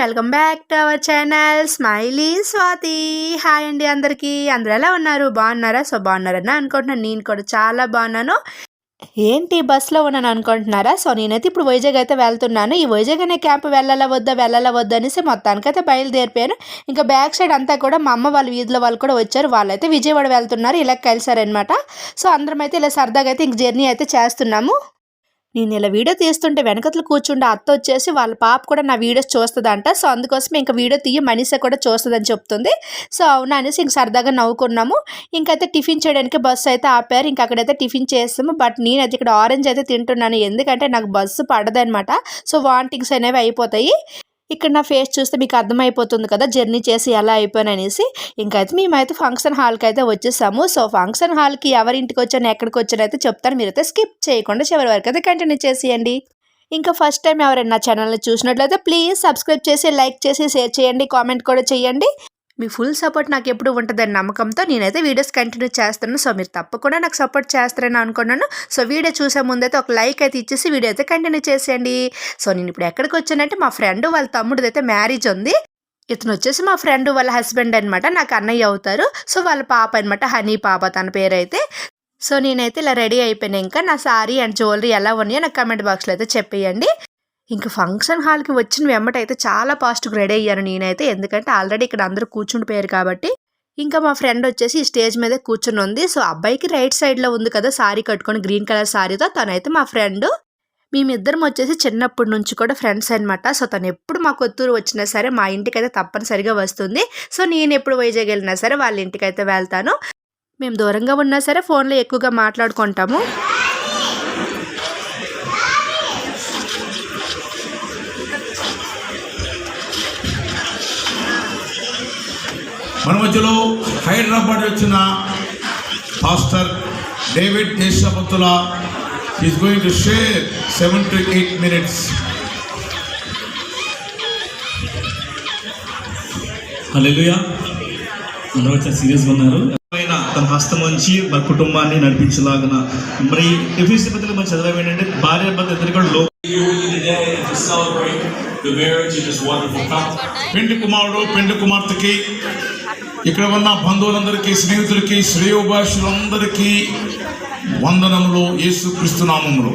Welcome back to our channel smiley Swathi. Hi అండి అందరికీ. అందరూ ఎలా ఉన్నారు? బాగున్నారా? సో బాగున్నారని అనుకుంటున్నాను. నేను కూడా చాలా బాగున్నాను. ఏంటి బస్సులో ఉన్నాను అనుకుంటున్నారా? సో నేనైతే ఇప్పుడు వైజాగ్ అయితే వెళ్తున్నాను. ఈ వైజాగ్ అనే క్యాంప్ వెళ్ళాలా వద్దా వెళ్ళాలా వద్దా అనేసి మొత్తానికైతే బయలుదేరిపోయాను. ఇంకా బ్యాక్ సైడ్ అంతా కూడా మా అమ్మ వాళ్ళ వీధిలో వాళ్ళు కూడా వచ్చారు. వాళ్ళైతే విజయవాడ వెళ్తున్నారు. ఇలా కలిసారనమాట సో అందరం అయితే ఇలా సరదాగా అయితే ఇంక జర్నీ అయితే చేస్తున్నాము. నేను ఇలా వీడియో తీస్తుంటే వెనకతలు కూర్చుంటే అత్త వచ్చేసి వాళ్ళ పాప కూడా నా వీడియోస్ చూస్తుందంట. సో అందుకోసం ఇంకా వీడియో తీయ మనీసా కూడా చూస్తుందని చెప్తుంది. సో అవునా అనేసి ఇంక సరదాగా నవ్వుకున్నాము. ఇంకైతే టిఫిన్ చేయడానికి బస్సు అయితే ఆపారు. ఇంక అక్కడైతే టిఫిన్ చేస్తాము బట్ నేనైతే ఇక్కడ ఆరెంజ్ అయితే తింటున్నాను. ఎందుకంటే నాకు బస్సు పడదనమాట సో వాంటింగ్స్ అనేవి అయిపోతాయి. ఇక్కడ నా ఫేస్ చూస్తే మీకు అర్థమైపోతుంది కదా జర్నీ చేసి ఎలా అయిపోయాను అనేసి. ఇంకైతే మేమైతే ఫంక్షన్ హాల్కి అయితే వచ్చేసాము. సో ఫంక్షన్ హాల్కి ఎవరింటికి వచ్చాను ఎక్కడికి వచ్చాను అయితే చెప్తాను. మీరైతే స్కిప్ చేయకుండా చివరి వరకు అయితే కంటిన్యూ చేసేయండి. ఇంకా ఫస్ట్ టైం ఎవరైనా నా ఛానల్ని చూసినట్లయితే ప్లీజ్ సబ్స్క్రైబ్ చేసి లైక్ చేసి షేర్ చేయండి కామెంట్ కూడా చేయండి. మీ ఫుల్ సపోర్ట్ నాకు ఎప్పుడు ఉంటుందని నమ్మకంతో నేనైతే వీడియోస్ కంటిన్యూ చేస్తాను సో మీరు తప్పకుండా నాకు సపోర్ట్ చేస్తారని అనుకున్నాను సో వీడియో చూసే ముందైతే ఒక లైక్ అయితే ఇచ్చేసి వీడియో అయితే కంటిన్యూ చేసేయండి. సో నేను ఇప్పుడు ఎక్కడికి వచ్చానంటే మా ఫ్రెండ్ వాళ్ళ తమ్ముడిది అయితే మ్యారేజ్ ఉంది. ఇతను వచ్చేసి మా ఫ్రెండ్ వాళ్ళ హస్బెండ్ అనమాట నాకు అన్నయ్య అవుతారు. సో వాళ్ళ పాప అనమాట హనీ పాప తన పేరు అయితే సో నేనైతే ఇలా రెడీ అయిపోయినా ఇంకా నా సారీ అండ్ జ్యువెలరీ ఎలా ఉన్నాయో నాకు కమెంట్ బాక్స్లో అయితే చెప్పేయండి. ఇంక ఫంక్షన్ హాల్కి వచ్చిన వెంబట అయితే చాలా ఫాస్ట్గా రెడీ అయ్యాను నేనైతే. ఎందుకంటే ఆల్రెడీ ఇక్కడ అందరూ కూర్చుండిపోయారు కాబట్టి. ఇంకా మా ఫ్రెండ్ వచ్చేసి స్టేజ్ మీద కూర్చుని ఉంది. సో అబ్బాయికి రైట్ సైడ్లో ఉంది కదా సారీ కట్టుకొని గ్రీన్ కలర్ సారీతో. తనైతే మా ఫ్రెండ్. మేమిద్దరం వచ్చేసి చిన్నప్పటి నుంచి కూడా ఫ్రెండ్స్ అనమాట సో తను ఎప్పుడు మా కొత్తూరు వచ్చినా సరే మా ఇంటికి అయితే తప్పనిసరిగా వస్తుంది. సో నేను ఎప్పుడు వైజాగ్ వెళ్ళినా సరే వాళ్ళ ఇంటికైతే వెళ్తాను. మేము దూరంగా ఉన్నా సరే ఫోన్లో ఎక్కువగా మాట్లాడుకుంటాము. మన మధ్యలో హైదరాబాద్ వచ్చిన pastor David Deshapathula is going to share seven to eight minutes అందరూ వచ్చారు సీరియస్గా ఉన్నారు. తన హస్తం ఉంచి మన కుటుంబాన్ని నడిపించలాగన మరి ఎఫీసీ పత్రిక మనం చదవడం ఏంటంటే భార్య భర్త ఇద్దరు కూడా లో here with you today and to celebrate the marriage of this wonderful couple. పెండి కుమారుడు పెండి కుమార్తెకి ఇక్కడ ఉన్న బంధువులందరికీ స్నేహితులకి శ్రేయోభాషులందరికీ వందనములు యేసు క్రిస్తునామములు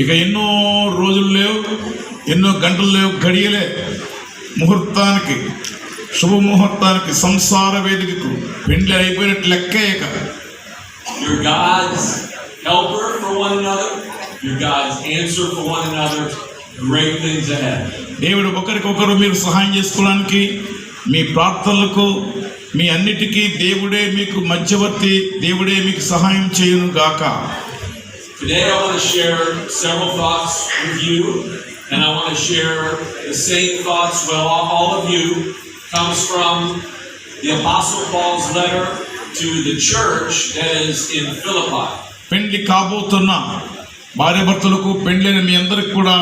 ఇక ఎన్నో రోజులు లేవు ఎన్నో గంటలు లేవు గడియలే ముహూర్తానికి. శుభముహూర్తానికి సంసార వేదికకు పెండ్లి అయిపోయినట్టు లెక్క దేవుడు ఒకరికొకరు మీరు సహాయం చేసుకోవడానికి మీ ప్రార్థనలకు మీ అన్నిటికీ దేవుడే మీకు మధ్యవర్తి దేవుడే మీకు సహాయం చేయును గాక. Today I want to share several thoughts with you, comes from the Apostle Paul's letter to the church that is in Philippi. పెండ్లి కాబోతున్న భార్యాభర్తలకు పెండ్లైన మీ అందరికి కూడా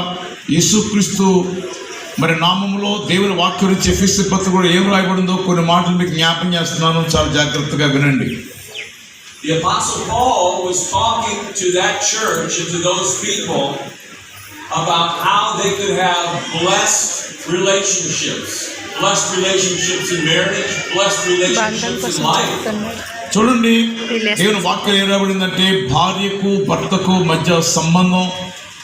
యేసుక్రీస్తు మరి నామములో దేవుని వాక్యం నుంచి ఎఫ్ఎస్సి పత్రిక కూడా ఏం రాయబడిందో కొన్ని మాటలు మీకు జ్ఞాపం చేస్తున్నాను చాలా జాగ్రత్తగా వినండి The Apostle Paul was talking to that church and to those people about how they could have blessed relationships. Blessed relationships in marriage, blessed relationships in life. చూడండి దేవుని వాక్యం ఏం రాబడిందంటే భార్యకు భర్తకు మధ్య సంబంధం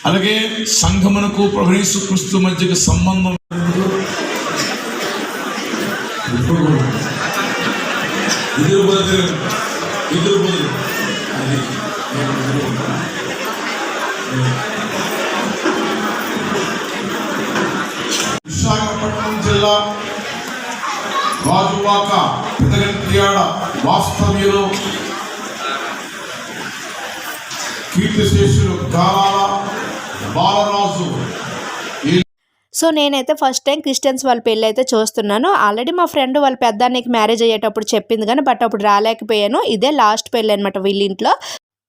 అలాగే సంఘమునకు ప్రభు క్రీస్తు మధ్యకు సంబంధం. ఇద్దరు బదులు ఇద్దరు బదులు అది జిల్లా రాజువాక పెదగంట్రియాడ వాస్తవ్యులు కీర్తిశేషులు గాలాల బాలరాజు. సో నేనైతే ఫస్ట్ టైం క్రిస్టియన్స్ వాళ్ళ పెళ్ళి అయితే చూస్తున్నాను. ఆల్రెడీ మా ఫ్రెండ్ వాళ్ళ పెద్దానికి మ్యారేజ్ అయ్యేటప్పుడు చెప్పింది కానీ బట్ అప్పుడు రాలేకపోయాను. ఇదే లాస్ట్ పెళ్ళి అనమాట వీళ్ళ ఇంట్లో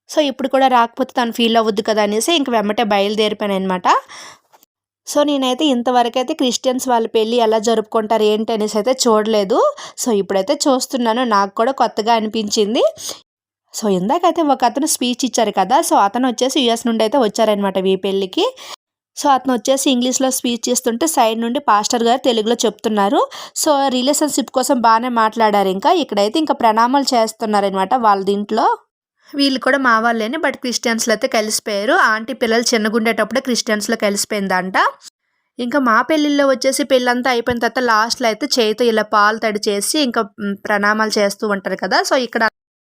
సో ఇప్పుడు కూడా రాకపోతే తను ఫీల్ అవ్వద్దు కదా అనేసి ఇంక వెమ్మటే బయలుదేరిపోయాను అనమాట సో నేనైతే ఇంతవరకు అయితే క్రిస్టియన్స్ వాళ్ళ పెళ్ళి ఎలా జరుపుకుంటారు ఏంటి అనేసి అయితే చూడలేదు. సో ఇప్పుడైతే చూస్తున్నాను నాకు కూడా కొత్తగా అనిపించింది. సో ఇందాకైతే ఒక అతను స్పీచ్ ఇచ్చారు కదా సో అతను వచ్చేసి యుఎస్ నుండి అయితే వచ్చారనమాట ఈ పెళ్ళికి. సో అతను వచ్చేసి ఇంగ్లీష్లో స్పీచ్ ఇస్తుంటే సైడ్ నుండి పాస్టర్ గారు తెలుగులో చెప్తున్నారు. సో రిలేషన్షిప్ కోసం బాగానే మాట్లాడారు ఇంకా. ఇక్కడైతే ఇంకా ప్రణామాలు చేస్తున్నారనమాట వాళ్ళ దీంట్లో. వీళ్ళు కూడా మా వాళ్ళేనే బట్ క్రిస్టియన్స్లో అయితే కలిసిపోయారు. ఆంటీ పిల్లలు చిన్నగుండేటప్పుడే క్రిస్టియన్స్లో కలిసిపోయిందంట. ఇంకా మా పెళ్ళిళ్ళలో వచ్చేసి పెళ్ళంతా అయిపోయిన తర్వాత లాస్ట్లో అయితే చేతితో ఇలా పాలు తడి చేసి ఇంకా ప్రణామాలు చేస్తూ ఉంటారు కదా. సో ఇక్కడ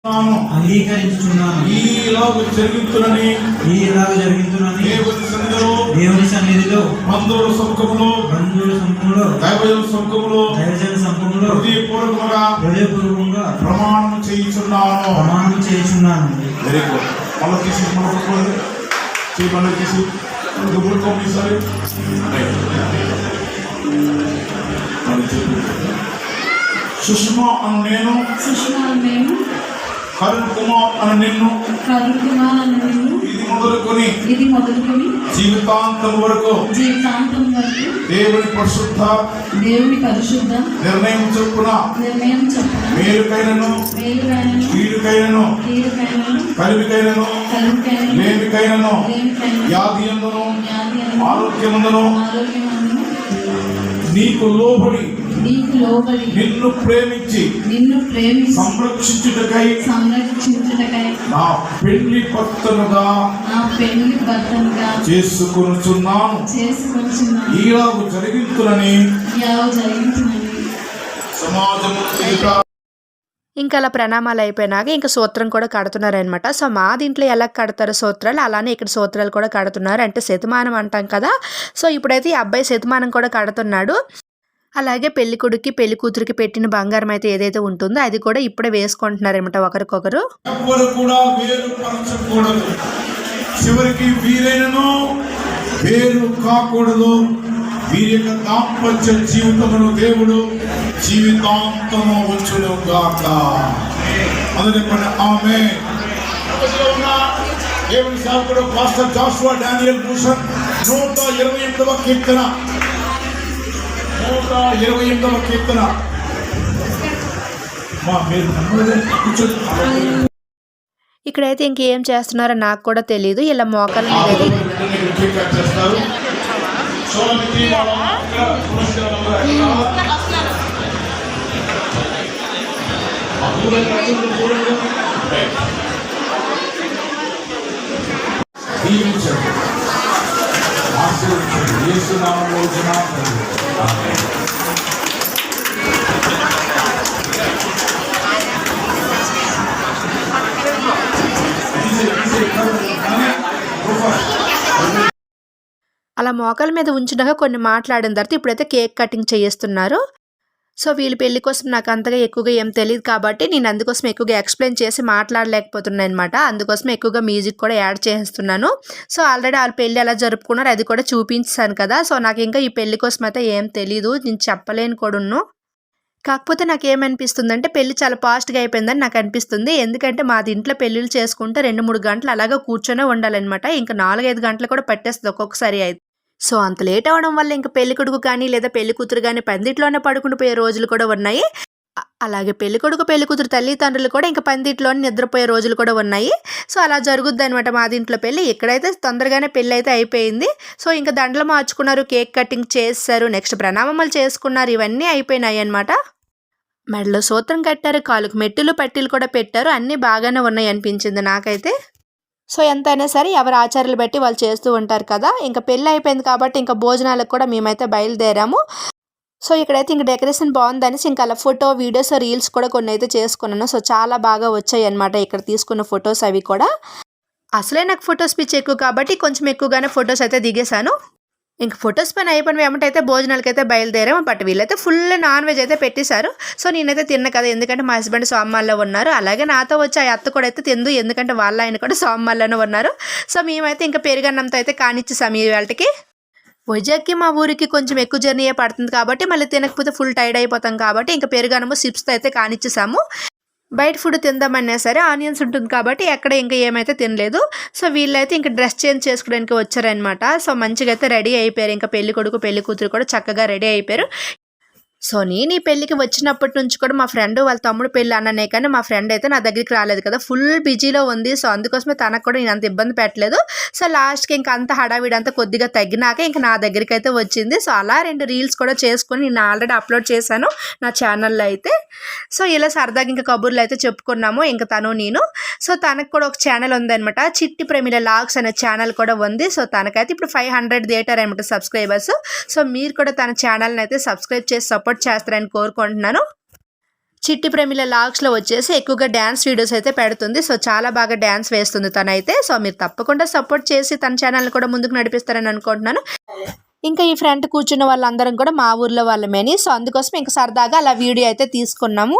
అంగీకరించుచున్నాను ఈలాగు జరుగుతున్నని ఈ ఇలాగ జరుగుతున్నది దేవుని సన్నిధిలో దేవుని సన్నిధిలో బంధువుల సముఖములో బంధువుల సంపంలో దైవజన సముఖములో దైవజన సంపంలో హృదయపూర్వకంగా హృదయపూర్వకంగా ప్రమాణం చేయించున్నాను. ప్రమాణం చేయుచున్నాను. వెరీ గుడ్ మళ్ళీ తీసి మళ్ళీ పట్టుకోండి చేయి మళ్ళీ తీసి. దుబ్బుడుకోండి ఈసారి. మళ్ళీ చెప్పు సుష్మా అను నేను. సుష్మా నేను. కరుణ్ కుమార్ అని నిన్ను కరుకుమార్ అను నిన్ను ఇది మొదలుకొని ఇది మొదలుకొని జీవితాంతం వరకు జీవితాంతం వరకు దేవుని పరిశుద్ధ దేవుని పరిశుద్ధ నిర్ణయం చొప్పున నిర్ణయం చెప్పిన మేలుకైనను మేలుకైనను కీడుకైనను కీడుకైనను కలిమికైనను కలుకైనను లేమికైనను లేమికైనను వ్యాధి ఎందును వ్యాధి ఆరోగ్యమందును. ఆరోగ్యమందును. నీకు లోబడి నీకు లోబడి నిన్ను ప్రేమించి నిన్ను ప్రేమించి సంరక్షించుటకై సంరక్షించుటకై నా పెళ్ళి భర్తనుగా నా పెళ్ళి భర్తనుగా చేసుకొనుచున్నాను. చేసుకొచ్చున్నాను ఈలాగు జరిగించులని యావ జరిగించునని సమాజము ఇంకా అలా ప్రణామాలు అయిపోయినాక ఇంకా సూత్రం కూడా కడుతున్నారనమాట సో మా దీంట్లో ఎలా కడతారు సూత్రాలు అలానే ఇక్కడ సూత్రాలు కూడా కడుతున్నారు. అంటే శతమానం అంటాం కదా. సో ఇప్పుడైతే ఈ అబ్బాయి శతమానం కూడా కడుతున్నాడు. అలాగే పెళ్ళి కొడుక్కి పెళ్ళి కూతురికి పెట్టిన బంగారం అయితే ఏదైతే ఉంటుందో అది కూడా ఇప్పుడే వేసుకుంటున్నారనమాట ఒకరికొకరు. చివరికి వీరైనను వేరు కాకూడదు. వీరి యొక్క దాంపత్య జీవితమును దేవుడు జీవితాంతము ఉంచును గాక. అందుకే పని ఆమె దేవుని సేవకుడు పాస్టర్ జాస్వా డానియల్ భూషణ్ నూట ఇరవై ఎనిమిదవ కీర్తన. నూట ఇరవై ఎనిమిదవ కీర్తన మా మీరు నమ్మలేదే? కూర్చోండి. ఇక్కడైతే ఇంకేం చేస్తున్నారో నాకు కూడా తెలియదు ఇలా మోకాల మీద. దీవించండి అలా మోకాల మీద ఉంచినాక కొన్ని మాట్లాడిన తర్వాత ఇప్పుడైతే కేక్ కటింగ్ చేయిస్తున్నారు. సో వీళ్ళ పెళ్ళి కోసం నాకు అంతగా ఎక్కువగా ఏం తెలియదు కాబట్టి నేను అందుకోసం ఎక్కువగా ఎక్స్ప్లెయిన్ చేసి మాట్లాడలేకపోతున్నాను అనమాట అందుకోసం ఎక్కువగా మ్యూజిక్ కూడా యాడ్ చేస్తున్నాను. సో ఆల్రెడీ వాళ్ళ పెళ్ళి ఎలా జరుపుకున్నారు అది కూడా చూపించాను కదా. సో నాకు ఇంకా ఈ పెళ్ళి కోసం అయితే ఏం తెలీదు. నేను చెప్పలేను కూడాను. కాకపోతే నాకు ఏమనిపిస్తుంది అంటే పెళ్ళి చాలా ఫాస్ట్గా అయిపోయిందని నాకు అనిపిస్తుంది. ఎందుకంటే మాది ఇంట్లో పెళ్ళిళ్ళు చేసుకుంటే రెండు మూడు గంటలు అలాగా కూర్చొనే ఉండాలన్నమాట. ఇంకా నాలుగైదు గంటలు కూడా పట్టేస్తుంది ఒక్కొక్కసారి అయితే. సో అంత లేట్ అవడం వల్ల ఇంకా పెళ్ళి కొడుకు కానీ లేదా పెళ్ళి కూతురు కానీ పందిట్లోనే పడుకుని పోయే రోజులు కూడా ఉన్నాయి. అలాగే పెళ్ళి కొడుకు పెళ్ళి కూతురు తల్లిదండ్రులు కూడా ఇంకా పందిట్లోనే నిద్రపోయే రోజులు కూడా ఉన్నాయి. సో అలా జరుగుద్ది అనమాట మా దీంట్లో పెళ్ళి ఇక్కడైతే తొందరగానే పెళ్ళి అయితే అయిపోయింది. సో ఇంకా దండలు మార్చుకున్నారు కేక్ కటింగ్ చేస్తారు నెక్స్ట్ ప్రణామములు చేసుకున్నారు ఇవన్నీ అయిపోయినాయి అనమాట మెడలో సూత్రం కట్టారు కాలుకు మెట్టులు పట్టీలు కూడా పెట్టారు అన్నీ బాగానే ఉన్నాయి అనిపించింది నాకైతే. సో ఎంతైనా సరే ఎవరి ఆచారాలు బట్టి వాళ్ళు చేస్తూ ఉంటారు కదా. ఇంకా పెళ్ళి అయిపోయింది కాబట్టి ఇంకా భోజనాలకు కూడా మేమైతే బయలుదేరాము. సో ఇక్కడైతే ఇంక డెకరేషన్ బాగుందనేసి ఇంకా అలా ఫోటో వీడియోస్ రీల్స్ కూడా కొన్ని అయితే చేసుకున్నాను. సో చాలా బాగా వచ్చాయి అనమాట ఇక్కడ తీసుకున్న ఫొటోస్ అవి కూడా. అసలే నాకు ఫొటోస్ పిచ్చి ఎక్కువ కాబట్టి కొంచెం ఎక్కువగానే ఫొటోస్ అయితే దిగేశాను. ఇంక ఫొటోస్ పైన అయిపోయిన అయితే భోజనాలకి అయితే బయలుదేరాము బట్ వీళ్ళైతే ఫుల్ నాన్ వెజ్ అయితే పెట్టేశారు. సో నేనైతే తిన్న కదా ఎందుకంటే మా హస్బెండ్ సోమవారంలో ఉన్నారు. అలాగే నాతో వచ్చి ఆ అత్త కూడా అయితే తిందు ఎందుకంటే వాళ్ళ ఆయన కూడా సోమవారంలోనే ఉన్నారు. సో మేమైతే ఇంకా పెరుగన్నంతో అయితే కానిచ్చేసాము ఈ వాళ్ళకి వైజాగ్కి మా ఊరికి కొంచెం ఎక్కువ జర్నీయే పడుతుంది కాబట్టి మళ్ళీ తినకపోతే ఫుల్ టైర్డ్ అయిపోతాం కాబట్టి ఇంకా పెరుగన్నము సిప్స్తో అయితే కానిచ్చేసాము. బయట ఫుడ్ తిందామన్నా సరే ఆనియన్స్ ఉంటుంది కాబట్టి ఎక్కడ ఇంకా ఏమైతే తినలేదు. సో వీళ్ళైతే ఇంకా డ్రెస్ చేంజ్ చేసుకోవడానికి వచ్చారనమాట సో మంచిగా అయితే రెడీ అయిపోయారు. ఇంకా పెళ్ళి కొడుకు పెళ్ళి కూతురు కూడా చక్కగా రెడీ అయిపోయారు. సో నేను ఈ పెళ్ళికి వచ్చినప్పటి నుంచి కూడా మా ఫ్రెండ్ వాళ్ళ తమ్ముడు పెళ్ళి అన్ననే కానీ మా ఫ్రెండ్ అయితే నా దగ్గరికి రాలేదు కదా. ఫుల్ బిజీలో ఉంది. సో అందుకోసమే తనకు కూడా నేను అంత ఇబ్బంది పెట్టలేదు. సో లాస్ట్కి ఇంకా అంత హడావిడి అంతా కొద్దిగా తగ్గినాక ఇంకా నా దగ్గరికి అయితే వచ్చింది. సో అలా రెండు రీల్స్ కూడా చేసుకొని నేను ఆల్రెడీ అప్లోడ్ చేశాను నా ఛానల్లో అయితే. సో ఇలా సరదాగా ఇంకా కబుర్లు అయితే చెప్పుకున్నాము. ఇంకా తను నేను. సో తనకు కూడా ఒక ఛానల్ ఉందనమాట చిట్టి ప్రేమిల లాగ్స్ అనే ఛానల్ కూడా ఉంది. సో తనకైతే ఇప్పుడు ఫైవ్ హండ్రెడ్ థియేటర్ అనమాట సబ్స్క్రైబర్స్ సో మీరు కూడా తన ఛానల్ని అయితే సబ్స్క్రైబ్ చేసి సపోర్ట్ సపోర్ట్ చేస్తారని కోరుకుంటున్నాను. చిట్టి ప్రేమిల లాగ్స్లో వచ్చేసి ఎక్కువగా డ్యాన్స్ వీడియోస్ అయితే పెడుతుంది. సో చాలా బాగా డ్యాన్స్ వేస్తుంది తనైతే. సో మీరు తప్పకుండా సపోర్ట్ చేసి తన ఛానల్ని కూడా ముందుకు నడిపిస్తారని అనుకుంటున్నాను. ఇంకా ఈ ఫ్రంట్ కూర్చున్న వాళ్ళందరం కూడా మా ఊర్లో వాళ్ళమేని. సో అందుకోసం ఇంకా సరదాగా అలా వీడియో అయితే తీసుకున్నాము.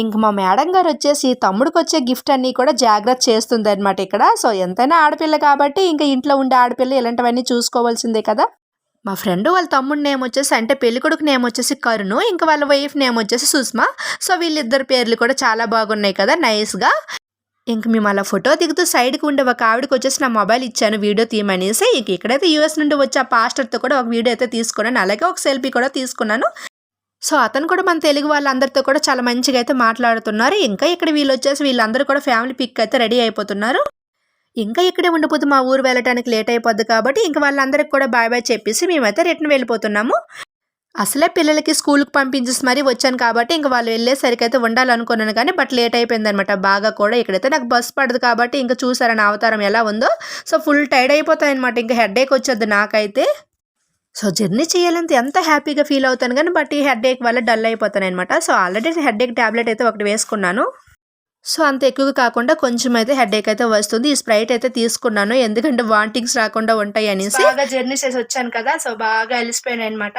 ఇంక మా మేడం గారు వచ్చేసి తమ్ముడికి వచ్చే గిఫ్ట్ అన్నీ కూడా జాగ్రత్త చేస్తుంది అనమాట ఇక్కడ. సో ఎంతైనా ఆడపిల్ల కాబట్టి ఇంకా ఇంట్లో ఉండే ఆడపిల్ల ఇలాంటివన్నీ చూసుకోవాల్సిందే కదా. మా ఫ్రెండ్ వాళ్ళ తమ్ముడు నేమ్ వచ్చేసి అంటే పెళ్ళికొడుకు నేమ్ వచ్చేసి కరుణు ఇంకా వాళ్ళ వైఫ్ నేమ్ వచ్చేసి సుష్మా. సో వీళ్ళిద్దరు పేర్లు కూడా చాలా బాగున్నాయి కదా నైస్గా ఇంక మేము అలా ఫోటో దిగుతూ సైడ్కి ఉండే ఒక ఆవిడకి వచ్చేసి నా మొబైల్ ఇచ్చాను వీడియో తీయమనేసి. ఇంక ఇక్కడైతే యూఎస్ నుండి వచ్చే ఆ పాస్టర్తో కూడా ఒక వీడియో అయితే తీసుకున్నాను. అలాగే ఒక సెల్ఫీ కూడా తీసుకున్నాను. సో అతను కూడా మన తెలుగు వాళ్ళందరితో కూడా చాలా మంచిగా అయితే మాట్లాడుతున్నారు. ఇంకా ఇక్కడ వీళ్ళు వచ్చేసి వీళ్ళందరూ కూడా ఫ్యామిలీ పిక్ అయితే రెడీ అయిపోతున్నారు. ఇంకా ఇక్కడే ఉండిపోతే మా ఊరు వెళ్ళటానికి లేట్ అయిపోద్ది కాబట్టి ఇంకా వాళ్ళందరికి కూడా బాయ్ బాయ్ చెప్పేసి మేమైతే రిటర్న్ వెళ్ళిపోతున్నాము. అసలే పిల్లలకి స్కూల్కి పంపించేసి మరీ వచ్చాను కాబట్టి ఇంకా వాళ్ళు వెళ్ళేసరికి అయితే ఉండాలనుకున్నాను కానీ బట్ లేట్ అయిపోయింది అనమాట బాగా కూడా ఇక్కడైతే నాకు బస్ పడదు కాబట్టి ఇంకా చూసారని అవతారం ఎలా ఉందో. సో ఫుల్ టైర్డ్ అయిపోతాయి అనమాట ఇంకా హెడ్ వచ్చేది నాకైతే. సో జర్నీ చేయాలంటే ఎంత హ్యాపీగా ఫీల్ అవుతాను కానీ బట్ ఈ హెడ్ ఏక్ వల్ల డల్ అయిపోతాను అనమాట సో ఆల్రెడీ హెడ్ ఏక్ ట్యాబ్లెట్ అయితే ఒకటి వేసుకున్నాను. సో అంత ఎక్కువగా కాకుండా కొంచెం అయితే హెడేక్ అయితే వస్తుంది. ఈ స్ప్రైట్ అయితే తీసుకున్నాను. ఎందుకంటే వాంటింగ్స్ రాకుండా ఉంటాయి అనేసి. బాగా జర్నీ చేసి వచ్చాను కదా సో బాగా అలిసిపోయాను అనమాట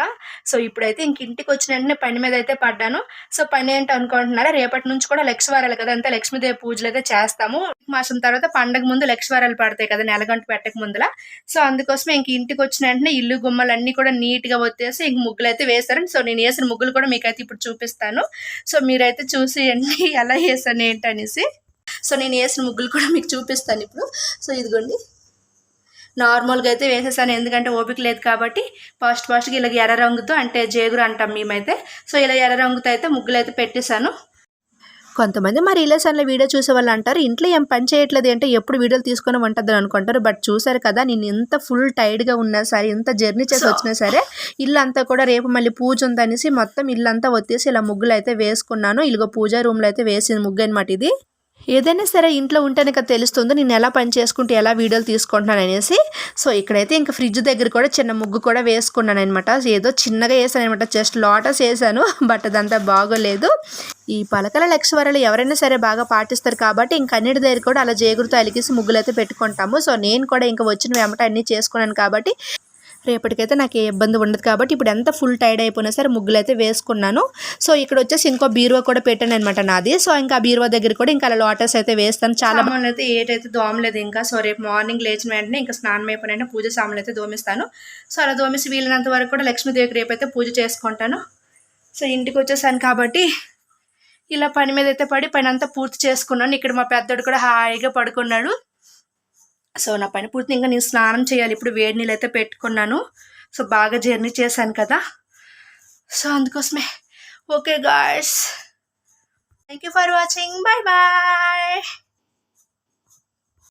సో ఇప్పుడైతే ఇంక ఇంటికి వచ్చిన వెంటనే పని మీద అయితే పడ్డాను. సో పని ఏంటి అనుకుంటున్నారా? రేపటి నుంచి కూడా లక్ష్మీవారాలు కదా అంతా లక్ష్మీదేవి పూజలు అయితే చేస్తాము. మాసం తర్వాత పండగ ముందు లక్ష్మీవారాలు పడతాయి కదా నెలగంట పెట్టక ముందల. సో అందుకోసమే ఇంక ఇంటికి వచ్చిన వెంటనే ఇల్లు గుమ్మలు అన్ని కూడా నీట్గా వచ్చేసి ఇంక ముగ్గులు అయితే వేశారు సో నేను వేసిన ముగ్గులు కూడా మీకైతే ఇప్పుడు చూపిస్తాను. సో మీరైతే చూసి ఎలా వేసాను ఏంటంటే అనేసి. సో నేను వేసిన ముగ్గులు కూడా మీకు చూపిస్తాను ఇప్పుడు. సో ఇదిగోండి. నార్మల్గా అయితే వేసేసాను ఎందుకంటే ఓపిక లేదు కాబట్టి ఫాస్ట్ ఫాస్ట్గా ఇలా ఎర్ర రంగుతో అంటే జేగురు అంటాం మేమైతే. సో ఇలా ఎర్ర రంగుతో అయితే ముగ్గులు అయితే పెట్టేశాను. కొంతమంది మా రిలేషన్లో వీడియో చూసే వాళ్ళు అంటారు ఇంట్లో ఏం పని చేయట్లేదు అంటే ఎప్పుడు వీడియోలు తీసుకొని ఉంటుంది అనుకుంటారు బట్ చూసారు కదా నేను ఎంత ఫుల్ టైర్డ్గా ఉన్నా సరే ఎంత జర్నీ చేసి వచ్చినా సరే ఇల్లు అంతా కూడా రేపు మళ్ళీ పూజ ఉందనేసి మొత్తం ఇల్లంతా వచ్చేసి ఇలా ముగ్గులు అయితే వేసుకున్నాను. ఇలాగో పూజా రూమ్లో అయితే వేసిన ముగ్గు అనమాట ఇది. ఏదైనా సరే ఇంట్లో ఉంటేనే కదా తెలుస్తుంది నేను ఎలా పని చేసుకుంటే ఎలా వీడియోలు తీసుకుంటున్నాను అనేసి. సో ఇక్కడైతే ఇంకా ఫ్రిడ్జ్ దగ్గర కూడా చిన్న ముగ్గు కూడా వేసుకున్నాను అనమాట ఏదో చిన్నగా వేసాను అనమాట జస్ట్ లోటస్ వేసాను బట్ అదంతా బాగోలేదు. ఈ పలకల లక్ష్వరాలు ఎవరైనా సరే బాగా పాటిస్తారు కాబట్టి ఇంక అన్నిటి దగ్గర కూడా అలా జేగురుతో అలిగేసి ముగ్గులు అయితే పెట్టుకుంటాము. సో నేను కూడా ఇంకా వచ్చిన వెంబట అన్నీ చేసుకున్నాను కాబట్టి రేపటికైతే నాకు ఏ ఇబ్బంది ఉండదు కాబట్టి ఇప్పుడు ఎంత ఫుల్ టైర్డ్ అయిపోయినా సరే ముగ్గులు అయితే వేసుకున్నాను. సో ఇక్కడ వచ్చేసి ఇంకో బీరువా కూడా పెట్టాను అనమాట నాది. సో ఇంకా బీరువా దగ్గర కూడా ఇంకా అలా లోటస్ అయితే వేస్తాను. చాలా సామాన్లు అయితే ఏటైతే దోమలేదు ఇంకా. సో రేపు మార్నింగ్ లేచిన వెంటనే ఇంకా స్నానం అయిపోయిన పూజ సామాన్లు అయితే దోమిస్తాను. సో అలా దోమిసి వీలైనంత వరకు కూడా లక్ష్మీదేవికి రేపు అయితే పూజ చేసుకుంటాను. సో ఇంటికి వచ్చేసాను కాబట్టి ఇలా పని మీద అయితే పడి పని అంతా పూర్తి చేసుకున్నాను. ఇక్కడ మా పెద్దోడు కూడా హాయిగా పడుకున్నాడు. సో నా పని పూర్తి ఇంకా నేను స్నానం చేయాలి. ఇప్పుడు వేడి నీళ్ళు అయితే పెట్టుకున్నాను. సో బాగా జర్నీ చేశాను కదా. సో అందుకోసమే. Okay guys. Thank you for watching bye bye